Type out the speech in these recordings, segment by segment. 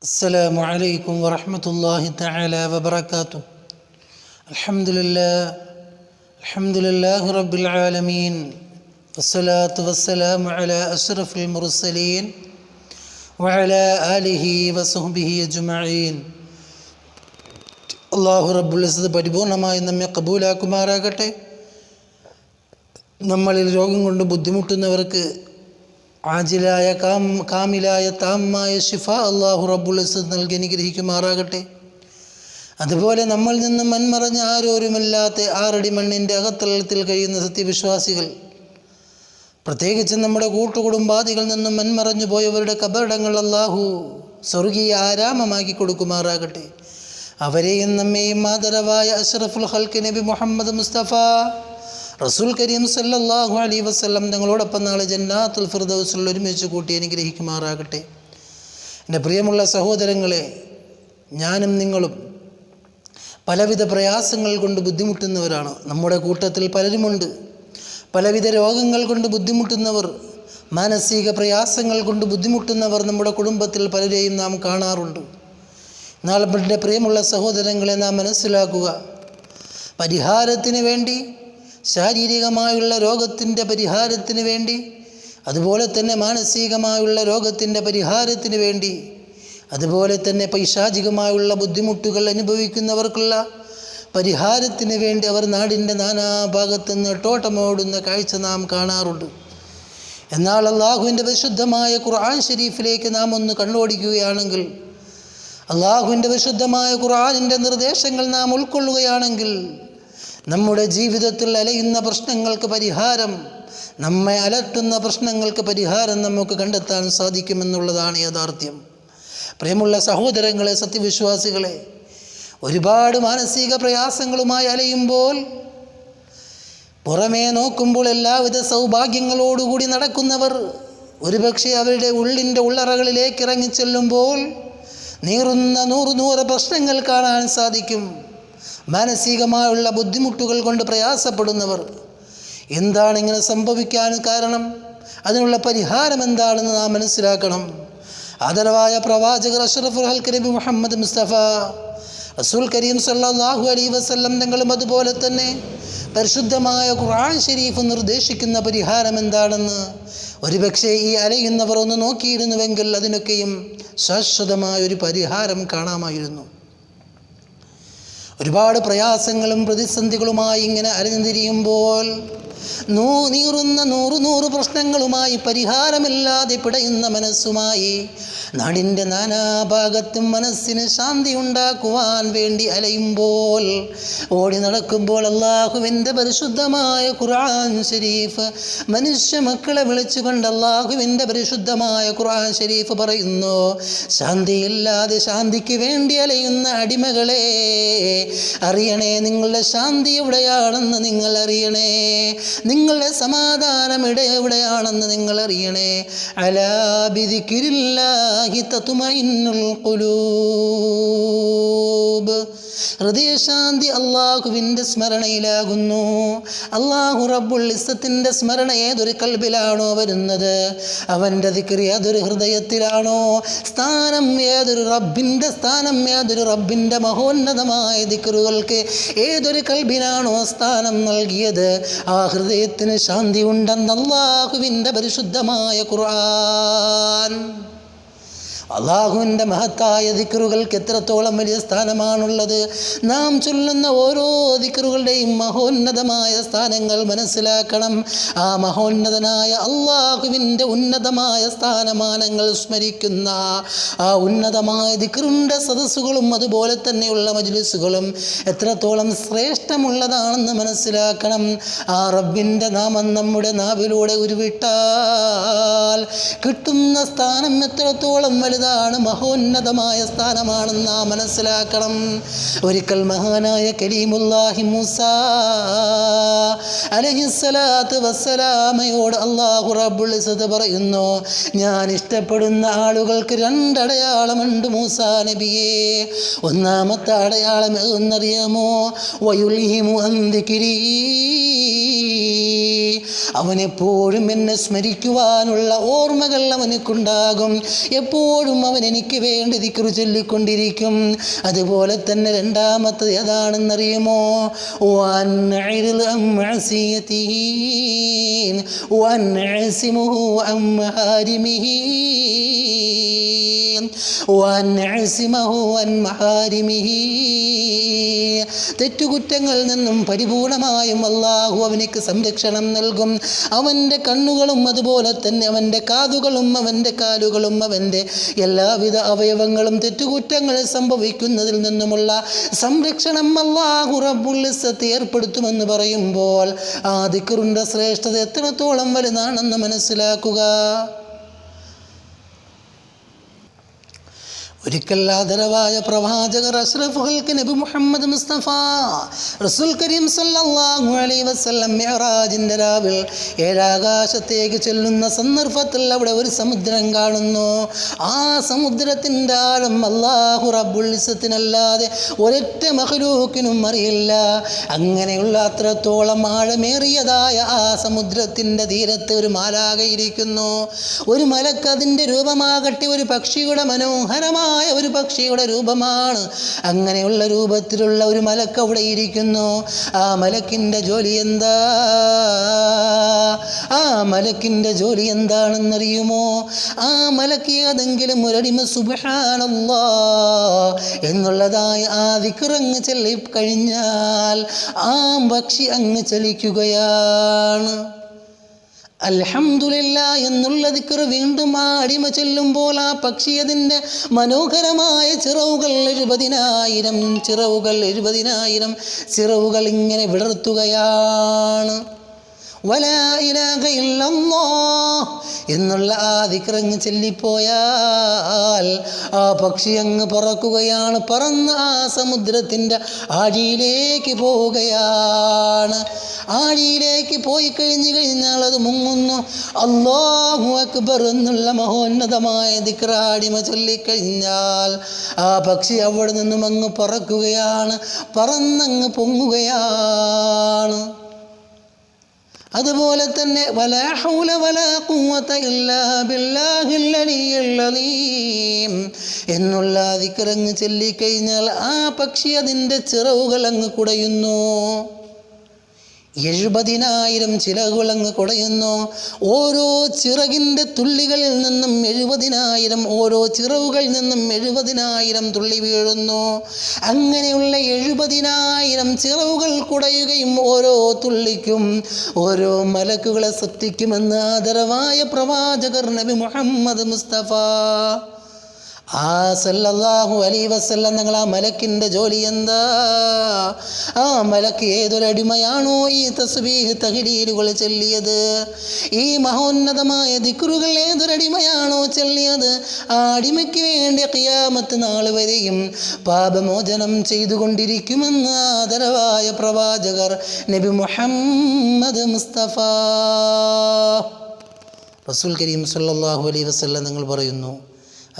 السلام عليكم ورحمة الله تعالى وبركاته الحمد لله الحمد لله رب العالمين والصلاة والسلام على أشرف المرسلين وعلى آله وصحبه أجمعين അള്ളാഹു റബ്ബുലിസത് പരിപൂർണമായി നമ്മെ കബൂലാക്കുമാറാകട്ടെ നമ്മളിൽ രോഗം കൊണ്ട് ബുദ്ധിമുട്ടുന്നവർക്ക് ആജിലായ കാം കാമിലായ താമായ ഷിഫ അള്ളാഹു റബ്ബുലിസത് നൽകി അനുഗ്രഹിക്കുമാറാകട്ടെ. അതുപോലെ നമ്മൾ നിന്നും മൺമറഞ്ഞ ആരോരുമില്ലാത്ത ആറടി മണ്ണിന്റെ അകത്തളത്തിൽ കഴിയുന്ന സത്യവിശ്വാസികൾ പ്രത്യേകിച്ച് നമ്മുടെ കൂട്ടുകുടുംബാദികളിൽ നിന്നും മൺമറഞ്ഞു പോയവരുടെ കബറിടങ്ങൾ അള്ളാഹു സ്വർഗീയ ആരാമമാക്കി കൊടുക്കുമാറാകട്ടെ. അവരെയും നമ്മെയും ആദരവായ അഷ്റഫുൽ ഹൽക്ക് നബി മുഹമ്മദ് മുസ്തഫ റസൂൽ കരീം സല്ലാഹു അലൈ വസ്ലം ഞങ്ങളോടൊപ്പം നാളെ ജന്നാത്തുൽ ഫിർദൗസിൽ ഒരുമിച്ച് കൂട്ടി അനുഗ്രഹിക്കുമാറാകട്ടെ. എന്റെ പ്രിയമുള്ള സഹോദരങ്ങളെ ഞാനും നിങ്ങളും പലവിധ പ്രയാസങ്ങൾ കൊണ്ട് ബുദ്ധിമുട്ടുന്നവരാണ്. നമ്മുടെ കൂട്ടത്തിൽ പലരുമുണ്ട്. പലവിധ രോഗങ്ങൾ കൊണ്ട് ബുദ്ധിമുട്ടുന്നവർ മാനസിക പ്രയാസങ്ങൾ കൊണ്ട് ബുദ്ധിമുട്ടുന്നവർ നമ്മുടെ കുടുംബത്തിൽ പലരെയും നാം കാണാറുണ്ട്. നാളെ പ്രിയമുള്ള സഹോദരങ്ങളെ നാം മനസ്സിലാക്കുക പരിഹാരത്തിന് വേണ്ടി ശാരീരികമായുള്ള രോഗത്തിന്റെ പരിഹാരത്തിന് വേണ്ടി അതുപോലെ തന്നെ മാനസികമായുള്ള രോഗത്തിന്റെ പരിഹാരത്തിന് വേണ്ടി അതുപോലെ തന്നെ പൈശാചികമായുള്ള ബുദ്ധിമുട്ടുകൾ അനുഭവിക്കുന്നവർക്കുള്ള പരിഹാരത്തിന് വേണ്ടി അവർ നാടിന്റെ നാനാഭാഗത്തുനിന്ന് ടോട്ടമോടുന്ന കാഴ്ച നാം കാണാറുണ്ട്. എന്നാൽ അള്ളാഹുവിന്റെ വിശുദ്ധമായ ഖുർആൻ ഷരീഫിലേക്ക് നാം ഒന്ന് കണ്ണോടിക്കുകയാണെങ്കിൽ അള്ളാഹുവിന്റെ വിശുദ്ധമായ ഖുർആാനിന്റെ നിർദ്ദേശങ്ങൾ നാം ഉൾക്കൊള്ളുകയാണെങ്കിൽ നമ്മുടെ ജീവിതത്തിൽ അലയുന്ന പ്രശ്നങ്ങൾക്ക് പരിഹാരം നമ്മെ അലട്ടുന്ന പ്രശ്നങ്ങൾക്ക് പരിഹാരം നമുക്ക് കണ്ടെത്താൻ സാധിക്കുമെന്നുള്ളതാണ് യാഥാർത്ഥ്യം. പ്രിയമുള്ള സഹോദരങ്ങളെ സത്യവിശ്വാസികളെ ഒരുപാട് മാനസിക പ്രയാസങ്ങളുമായി അലയുമ്പോൾ പുറമേ നോക്കുമ്പോൾ എല്ലാവിധ സൗഭാഗ്യങ്ങളോടുകൂടി നടക്കുന്നവർ ഒരുപക്ഷെ അവരുടെ ഉള്ളിന്റെ ഉള്ളറകളിലേക്ക് ഇറങ്ങിച്ചെല്ലുമ്പോൾ നീറുന്ന നൂറ് നൂറ് പ്രശ്നങ്ങൾ കാണാൻ സാധിക്കും. മാനസികമായുള്ള ബുദ്ധിമുട്ടുകൾ കൊണ്ട് പ്രയാസപ്പെടുന്നവർ. എന്താണ് ഇങ്ങനെ സംഭവിക്കാൻ കാരണം? അതിനുള്ള പരിഹാരം എന്താണെന്ന് നാം മനസ്സിലാക്കണം. ആദരവായ പ്രവാചകർ അഷറഫ് ഹൽക്ക് നബി മുഹമ്മദ് മുസ്തഫ റസൂൽ കരീം സല്ലാഹു അലൈ വസ്ല്ലം തങ്ങളും അതുപോലെ തന്നെ പരിശുദ്ധമായ ഖുർആൻ ഷരീഫ് നിർദ്ദേശിക്കുന്ന പരിഹാരം എന്താണെന്ന് ഒരുപക്ഷെ ഈ അലയുന്നവർ ഒന്ന് നോക്കിയിരുന്നുവെങ്കിൽ അതിനൊക്കെയും ശാശ്വതമായ ഒരു പരിഹാരം കാണാമായിരുന്നു. ഒരുപാട് പ്രയാസങ്ങളും പ്രതിസന്ധികളുമായി ഇങ്ങനെ അരഞ്ഞിരിയുമ്പോൾ നൂ നീറുന്ന നൂറ് നൂറ് പ്രശ്നങ്ങളുമായി പരിഹാരമില്ലാതെ പിടയുന്ന മനസ്സുമായി നാടിന്റെ നാനാഭാഗത്തും മനസ്സിന് ശാന്തി ഉണ്ടാക്കുവാൻ വേണ്ടി അലയുമ്പോൾ ഓടി നടക്കുമ്പോൾ അള്ളാഹുവിന്റെ പരിശുദ്ധമായ ഖുർആൻ ഷരീഫ് മനുഷ്യ മക്കളെ വിളിച്ചുകൊണ്ട് അള്ളാഹുവിന്റെ പരിശുദ്ധമായ ഖുർആൻ ഷരീഫ് പറയുന്നു ശാന്തിയില്ലാതെ ശാന്തിക്ക് വേണ്ടി അലയുന്ന അടിമകളെ അറിയണേ നിങ്ങളുടെ ശാന്തി എവിടെയാണെന്ന് നിങ്ങൾ അറിയണേ നിങ്ങളുടെ സമാധാനം ഇട എവിടെയാണെന്ന് നിങ്ങൾ അറിയണേ അലാബിദിക്കിരില്ലാഹി ഹൃദയശാന്തി അള്ളാഹുവിന്റെ സ്മരണയിലാകുന്നു. അള്ളാഹു റബ്ബുൽ ഇസ്സത്തിന്റെ സ്മരണ ഏതൊരു കൽബിലാണോ വരുന്നത്? അവന്റെ ദിക്രി ഏതൊരു ഹൃദയത്തിലാണോ? സ്ഥാനം ഏതൊരു റബ്ബിന്റെ സ്ഥാനം ഏതൊരു റബ്ബിന്റെ മഹോന്നതമായ ദിക്റുകൾക്ക് ഏതൊരു കൽബിനാണോ സ്ഥാനം നൽകിയത്? ആ ഹൃദയത്തിന് ശാന്തി ഉണ്ടെന്ന് പരിശുദ്ധമായ ഖുർആൻ. അള്ളാഹുവിന്റെ മഹത്തായ ദിക്കറുകൾക്ക് എത്രത്തോളം വലിയ സ്ഥാനമാണുള്ളത്. നാം ചൊല്ലുന്ന ഓരോ ദിക്കറുകളുടെയും മഹോന്നതമായ സ്ഥാനങ്ങൾ മനസ്സിലാക്കണം. ആ മഹോന്നതനായ അള്ളാഹുവിന്റെ ഉന്നതമായ സ്ഥാനമാനങ്ങൾ സ്മരിക്കുന്ന ആ ഉന്നതമായ ദിക്കറിന്റെ സദസ്സുകളും അതുപോലെ തന്നെയുള്ള മജ്ലിസുകളും എത്രത്തോളം ശ്രേഷ്ഠമുള്ളതാണെന്ന് മനസ്സിലാക്കണം. ആ റബ്ബിന്റെ നാമം നമ്മുടെ നാവിലൂടെ ഉരുവിട്ടാൽ കിട്ടുന്ന സ്ഥാനം എത്രത്തോളം വലുത് വലുതാണ് മഹോന്നതമായ സ്ഥാനമാണെന്ന് നാം മനസ്സിലാക്കണം. ഒരിക്കൽ മഹാനായ കരീമുല്ലാഹി മൂസ അലഹിസ്സലാത്ത് വസ്സലാമയോട് അള്ളാഹു റബ്ബുൾ ഇസത് പറയുന്നു ഞാൻ ഇഷ്ടപ്പെടുന്ന ആളുകൾക്ക് രണ്ടടയാളമുണ്ട് മൂസ നബിയെ. ഒന്നാമത്തെ അടയാളം എന്നറിയാമോ വയുൽഹിമു അന്തിക്കിരീ അവനെപ്പോഴും എന്നെ സ്മരിക്കുവാനുള്ള ഓർമ്മകൾ അവനക്കുണ്ടാകും എപ്പോഴും അവൻ എനിക്ക് വേണ്ടി ദിക്റ് ചൊല്ലിക്കൊണ്ടിരിക്കും അതുപോലെ തന്നെ രണ്ടാമത്തത് ഏതാണെന്നറിയുമോ وأنعرض عن معصيته وأنعصمه عن محارمه وأنعصمه عن محارمه തെറ്റുകുറ്റങ്ങളിൽ നിന്നും പരിപൂർണമായും അള്ളാഹു അവനിക്ക് സംരക്ഷണം നൽകും. അവന്റെ കണ്ണുകളും അതുപോലെ തന്നെ അവന്റെ കാതുകളും അവന്റെ കാലുകളും അവന്റെ എല്ലാവിധ അവയവങ്ങളും തെറ്റുകുറ്റങ്ങൾ സംഭവിക്കുന്നതിൽ നിന്നുമുള്ള സംരക്ഷണം അള്ളാഹു റബ്ബുള്ളിസത്ത് ഏർപ്പെടുത്തുമെന്ന് പറയുമ്പോൾ ആ ദിക്കറിന്റെ ശ്രേഷ്ഠത എത്രത്തോളം വലുതാണെന്ന് മനസ്സിലാക്കുക. ഒരിക്കൽ ആദരവായ പ്രവാചകർ അഷ്റഫുകൾക്ക് നബി മുഹമ്മദ് മുസ്തഫ റസൂൽ കരീം സല്ലല്ലാഹു അലൈഹി വസല്ലം മെഹറാജിന്റെ രാവിൽ ഏഴാകാശത്തേക്ക് ചെല്ലുന്ന സന്ദർഭത്തിൽ അവിടെ ഒരു സമുദ്രം കാണുന്നു. ആ സമുദ്രത്തിന്റെ ആഴം അള്ളാഹു റബ്ബുള്ളിസത്തിനല്ലാതെ ഒരൊറ്റ മഹലൂക്കിനും അറിയില്ല. അങ്ങനെയുള്ള അത്രത്തോളം ആഴമേറിയതായ ആ സമുദ്രത്തിന്റെ തീരത്ത് ഒരു മാലാകയിരിക്കുന്നു ഒരു മലക്കതിന്റെ രൂപമാകട്ടെ ഒരു പക്ഷിയുടെ മനോഹരമായ ഒരു പക്ഷിയുടെ രൂപമാണ്. അങ്ങനെയുള്ള രൂപത്തിലുള്ള ഒരു മലക്ക് അവിടെ ഇരിക്കുന്നു. ആ മലക്കിന്റെ ജോലി എന്താ? ആ മലക്കിന്റെ ജോലി എന്താണെന്നറിയുമോ? ആ മലക്ക് ഏതെങ്കിലും ഒരടിമ സുബഹാനല്ലാ എന്നുള്ളതായി ആ വിക്രങ്ങ് ചൊല്ലി കഴിഞ്ഞാൽ ആ പക്ഷി അങ്ങ് ചലിക്കുകയാണ്. അൽഹംദുലില്ല എന്നുള്ള ദിക്കർ വീണ്ടും ആ അടിമ ചെല്ലുമ്പോൾ ആ പക്ഷി അതിന്റെ മനോഹരമായ ചിറവുകൾ എഴുപതിനായിരം ചിറവുകൾ എഴുപതിനായിരം ചിറവുകൾ ഇങ്ങനെ വിടർത്തുകയാണ്. എന്നുള്ള ആ ദിക്റങ്ങ് ചെല്ലിപ്പോയാൽ ആ പക്ഷി അങ്ങ് പറക്കുകയാണ് പറന്ന് ആ സമുദ്രത്തിന്റെ ആഴിയിലേക്ക് പോവുകയാണ്. ആഴിയിലേക്ക് പോയി കഴിഞ്ഞു കഴിഞ്ഞാൽ അത് മുങ്ങുന്നു. അള്ളാഹു അക്ബർ എന്നുള്ള മഹോന്നതമായ ദിക്രാടിമ ചൊല്ലിക്കഴിഞ്ഞാൽ ആ പക്ഷി അവിടെ നിന്നും അങ്ങ് പറക്കുകയാണ് പറന്നങ്ങ് പൊങ്ങുകയാണ്. അതുപോലെ തന്നെ ഇല്ലാ എന്നുള്ള ദിക്റങ്ങ് ചൊല്ലിക്കഴിഞ്ഞാൽ ആ പക്ഷി അതിന്റെ ചിറവുകൾ അങ്ങ് കുടയുന്നു. എഴുപതിനായിരം ചിറകുളങ്ങ് കുടയുന്നു. ഓരോ ചിറകിന്റെ തുള്ളികളിൽ നിന്നും എഴുപതിനായിരം ഓരോ ചിറവുകളിൽ നിന്നും എഴുപതിനായിരം തുള്ളി വീഴുന്നു. അങ്ങനെയുള്ള എഴുപതിനായിരം ചിറവുകൾ കുടയുകയും ഓരോ തുള്ളിക്കും ഓരോ മലക്കുകളെ സൃഷ്ടിക്കുമെന്ന് ആദരവായ പ്രവാചകർ നബി മുഹമ്മദ് മുസ്തഫ ആ സല്ലല്ലാഹു അലൈ വസല്ലം നിങ്ങൾ ആ മലക്കിന്റെ ജോലി എന്താ? ആ മലക്ക് ഏതൊരടിമയാണോ ഈ തസ്ബീഹ് തഹരീലുകൾ ചൊല്ലിയത്? ഈ മഹോന്നതമായ ദിക്റുകൾ ഏതൊരടിമയാണോ ചൊല്ലിയത്? ആ അടിമയ്ക്ക് വേണ്ടി ഖിയാമത്ത് നാൾ വരെയും പാപമോചനം ചെയ്തുകൊണ്ടിരിക്കുമെന്ന് ആദരവായ പ്രവാചകർ നബി മുഹമ്മദ് മുസ്തഫ. റസൂൽ കരീം സല്ലാഹു അലൈഹി വസല്ലം നിങ്ങൾ പറയുന്നു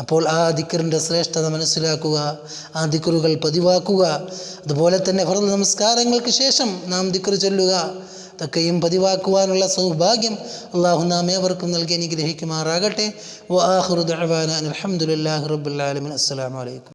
അപ്പോൾ ആ ദിക്കറിന്റെ ശ്രേഷ്ഠത മനസ്സിലാക്കുക ആ ദിക്കറുകൾ പതിവാക്കുക. അതുപോലെ തന്നെ ഫറദ് നമസ്കാരങ്ങൾക്ക് ശേഷം നാം ദിക്കറ് ചൊല്ലുക. അതൊക്കെയും പതിവാക്കുവാനുള്ള സൗഭാഗ്യം അള്ളാഹു നാം ഏവർക്കും നൽകി അനുഗ്രഹിക്കുമാറാകട്ടെ. വാഹുറുദ് അലഹമുല്ലാ റബ്ബുല്ലാലമിൻ അസ്സലാമലൈക്കും